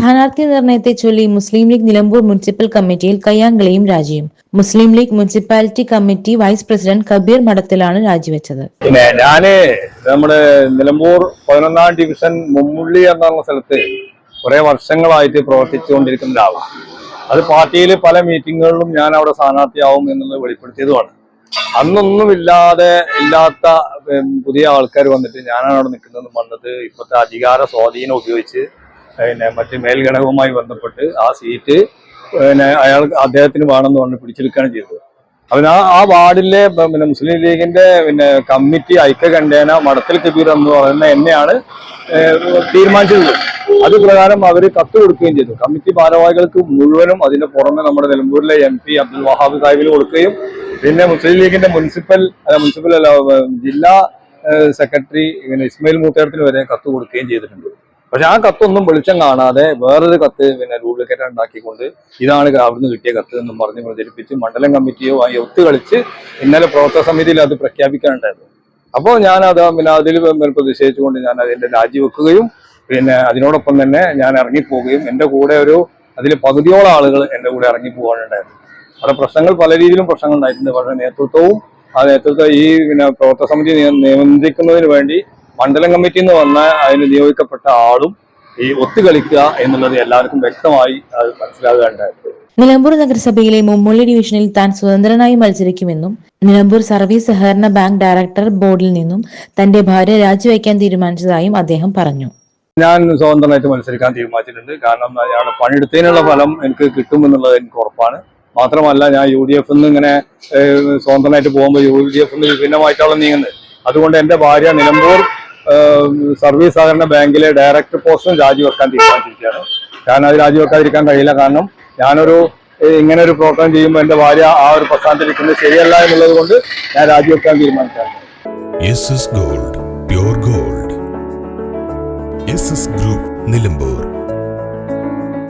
സ്ഥാനാർത്ഥി നിർണയത്തെ ചൊല്ലി മുസ്ലിം league Nilambur municipal കമ്മിറ്റിയിൽ കയ്യാങ്കളിയും രാജിയും. Muslim League municipality committee vice president Kabeer മഠത്തിലാണ് രാജിവെച്ചത്. പിന്നെ ഞാൻ നമ്മുടെ നിലമ്പൂർ പതിനൊന്നാം ഡിവിഷൻ മുമ്മുള്ളി എന്നുള്ള സ്ഥലത്ത് കുറെ വർഷങ്ങളായിട്ട് പ്രവർത്തിച്ചുകൊണ്ടിരിക്കുന്ന ഒരാളാണ്. അത് പാർട്ടിയിൽ പല മീറ്റിങ്ങുകളിലും ഞാൻ അവിടെ സ്ഥാനാർത്ഥിയാവും എന്നുള്ളത് വെളിപ്പെടുത്തിയതുമാണ്. അന്നൊന്നുമില്ലാതെ ഇല്ലാത്ത പുതിയ ആൾക്കാർ വന്നിട്ട് ഞാനാണ് അവിടെ നിൽക്കുന്നതെന്ന് വന്നത് ഇപ്പോഴത്തെ അധികാര സ്വാധീനം ഉപയോഗിച്ച് പിന്നെ മറ്റ് മേൽഘടകവുമായി ബന്ധപ്പെട്ട് ആ സീറ്റ് പിന്നെ അയാൾ അദ്ദേഹത്തിന് വേണമെന്ന് പറഞ്ഞ് പിടിച്ചെടുക്കുകയാണ് ചെയ്തത്. അവൻ ആ ആ വാർഡിലെ പിന്നെ മുസ്ലിം ലീഗിന്റെ പിന്നെ കമ്മിറ്റി ഐക്യകണ്ഠേന മടത്തിൽ കബീർ എന്ന് പറയുന്ന എന്നെയാണ് തീരുമാനിച്ചത്. അത് പ്രകാരം അവർ കത്ത് കൊടുക്കുകയും ചെയ്തു. കമ്മിറ്റി ഭാരവാഹികൾക്ക് മുഴുവനും അതിന്റെ പുറമെ നമ്മുടെ നിലമ്പൂരിലെ എം പി അബ്ദുൽ വഹാബ് സാഹിബിന് കൊടുക്കുകയും പിന്നെ മുസ്ലിം ലീഗിന്റെ മുനിസിപ്പൽ മുനിസിപ്പൽ അല്ല ജില്ലാ സെക്രട്ടറി ഇങ്ങനെ ഇസ്മയിൽ മൂത്തേടത്തിന് വരെ കത്ത് കൊടുക്കുകയും ചെയ്തിട്ടുണ്ട്. പക്ഷെ ആ കത്തൊന്നും വെളിച്ചം കാണാതെ വേറൊരു കത്ത് പിന്നെ ഡ്യൂപ്ലിക്കേറ്റ് ഉണ്ടാക്കിക്കൊണ്ട് ഇതാണ് അവിടുന്ന് കിട്ടിയ കത്ത് എന്നും പറഞ്ഞ് പ്രചരിപ്പിച്ച് മണ്ഡലം കമ്മിറ്റിയോ ആയി ഒത്തുകളിച്ച് ഇന്നലെ പ്രവർത്തക സമിതിയിൽ അത് പ്രഖ്യാപിക്കാനുണ്ടായിരുന്നു. അപ്പോൾ ഞാൻ അത് പിന്നെ അതിൽ പ്രതിഷേധിച്ചുകൊണ്ട് ഞാൻ അതിന്റെ രാജിവെക്കുകയും പിന്നെ അതിനോടൊപ്പം തന്നെ ഞാൻ ഇറങ്ങിപ്പോവുകയും എന്റെ കൂടെ ഒരു അതിൽ പകുതിയോളം ആളുകൾ എന്റെ കൂടെ ഇറങ്ങിപ്പോകാനുണ്ടായിരുന്നു അവിടെ പ്രശ്നങ്ങൾ പല രീതിയിലും പ്രശ്നങ്ങൾ ഉണ്ടായിട്ടുണ്ട്. പക്ഷേ നേതൃത്വവും ആ നേതൃത്വം ഈ പിന്നെ പ്രവർത്തക സമിതി നിയ- നിയന്ത്രിക്കുന്നതിന് വേണ്ടി മണ്ഡലം കമ്മിറ്റിയിൽ നിന്ന് വന്ന അതിന് നിയോഗിക്കപ്പെട്ട ആളും ഈ ഒത്തുകളിക്കുക എന്നുള്ളത് എല്ലാവർക്കും വ്യക്തമായി അത് മനസ്സിലാകുകയുണ്ടായിരുന്നു നിലമ്പൂർ നഗരസഭയിലെ മുമ്മൂലി ഡിവിഷനിൽ താൻ സ്വതന്ത്രനായി മത്സരിക്കുമെന്നും നിലമ്പൂർ സർവീസ് സഹകരണ ബാങ്ക് ഡയറക്ടർ ബോർഡിൽ നിന്നും തന്റെ ഭാര്യ രാജിവെക്കാൻ തീരുമാനിച്ചതായും അദ്ദേഹം പറഞ്ഞു. ഞാൻ സ്വതന്ത്രമായിട്ട് മത്സരിക്കാൻ തീരുമാനിച്ചിട്ടുണ്ട്. കാരണം ഞാൻ പണിയെടുത്തതിനുള്ള ഫലം എനിക്ക് കിട്ടുമെന്നുള്ളത് എനിക്ക് ഉറപ്പാണ്. മാത്രമല്ല ഞാൻ യു ഡി എഫ് ഇങ്ങനെ ഏഹ്, സ്വതന്ത്രമായിട്ട് പോകുമ്പോൾ യു ഡി എഫ് വിഭിന്നമായിട്ടാണ് നീങ്ങുന്നത്. അതുകൊണ്ട് എന്റെ ഭാര്യ നിലമ്പൂർ സർവീസ് സഹകരണ ബാങ്കിലെ ഡയറക്ടർ പോസ്റ്റും രാജിവെക്കാൻ തീരുമാനിച്ചിരിക്കുകയാണ്. കാരണം അത് രാജിവെക്കാതിരിക്കാൻ കഴിയില്ല. കാരണം ഞാനൊരു ഇങ്ങനെ ഒരു പ്രോഗ്രാം ചെയ്യുമ്പോൾ എന്റെ ഭാര്യ ആ ഒരു പ്രസ്ഥാനത്തിൽ ഇരിക്കുന്നത് ശരിയല്ല എന്നുള്ളത് കൊണ്ട് ഞാൻ രാജിവെക്കാൻ തീരുമാനിച്ചു ഗോൾഡ് ഗോൾഡ് ഗ്രൂപ്പ് നിലമ്പൂർ